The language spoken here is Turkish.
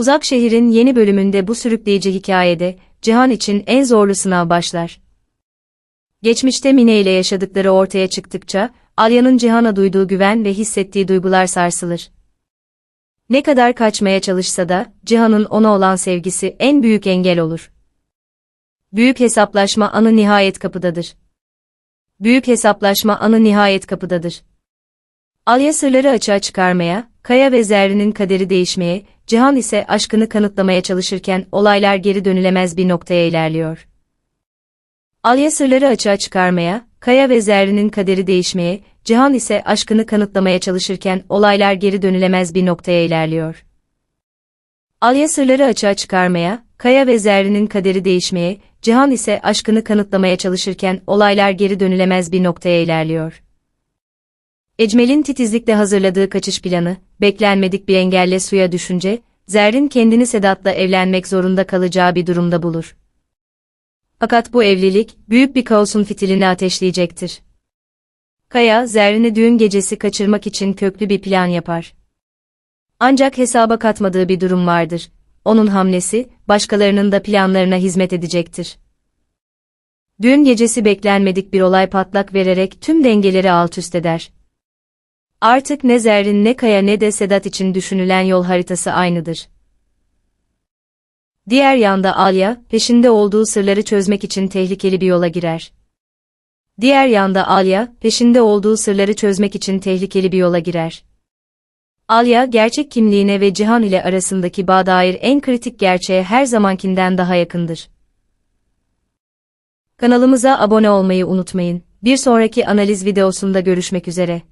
Uzak Şehir'in yeni bölümünde bu sürükleyici hikayede, Cihan için en zorlu sınav başlar. Geçmişte Mine ile yaşadıkları ortaya çıktıkça, Alya'nın Cihan'a duyduğu güven ve hissettiği duygular sarsılır. Ne kadar kaçmaya çalışsa da, Cihan'ın ona olan sevgisi en büyük engel olur. Büyük hesaplaşma anı nihayet kapıdadır. Büyük hesaplaşma anı nihayet kapıdadır. Alya sırları açığa çıkarmaya, Kaya ve Zerrin'in kaderi değişmeye, Cihan ise aşkını kanıtlamaya çalışırken olaylar geri dönülemez bir noktaya ilerliyor. Alya sırları açığa çıkarmaya, Kaya ve Zerrin'in kaderi değişmeye, Cihan ise aşkını kanıtlamaya çalışırken olaylar geri dönülemez bir noktaya ilerliyor. Alya sırları açığa çıkarmaya, Kaya ve Zerrin'in kaderi değişmeye, Cihan ise aşkını kanıtlamaya çalışırken olaylar geri dönülemez bir noktaya ilerliyor. Ecmel'in titizlikle hazırladığı kaçış planı, beklenmedik bir engelle suya düşünce, Zerrin kendini Sedat'la evlenmek zorunda kalacağı bir durumda bulur. Fakat bu evlilik, büyük bir kaosun fitilini ateşleyecektir. Kaya, Zerrin'i düğün gecesi kaçırmak için köklü bir plan yapar. Ancak hesaba katmadığı bir durum vardır. Onun hamlesi, başkalarının da planlarına hizmet edecektir. Düğün gecesi beklenmedik bir olay patlak vererek tüm dengeleri alt üst eder. Artık ne Zerrin ne Kaya ne de Sedat için düşünülen yol haritası aynıdır. Diğer yanda Alya, peşinde olduğu sırları çözmek için tehlikeli bir yola girer. Diğer yanda Alya, peşinde olduğu sırları çözmek için tehlikeli bir yola girer. Alya, gerçek kimliğine ve Cihan ile arasındaki bağ dair en kritik gerçeğe her zamankinden daha yakındır. Kanalımıza abone olmayı unutmayın. Bir sonraki analiz videosunda görüşmek üzere.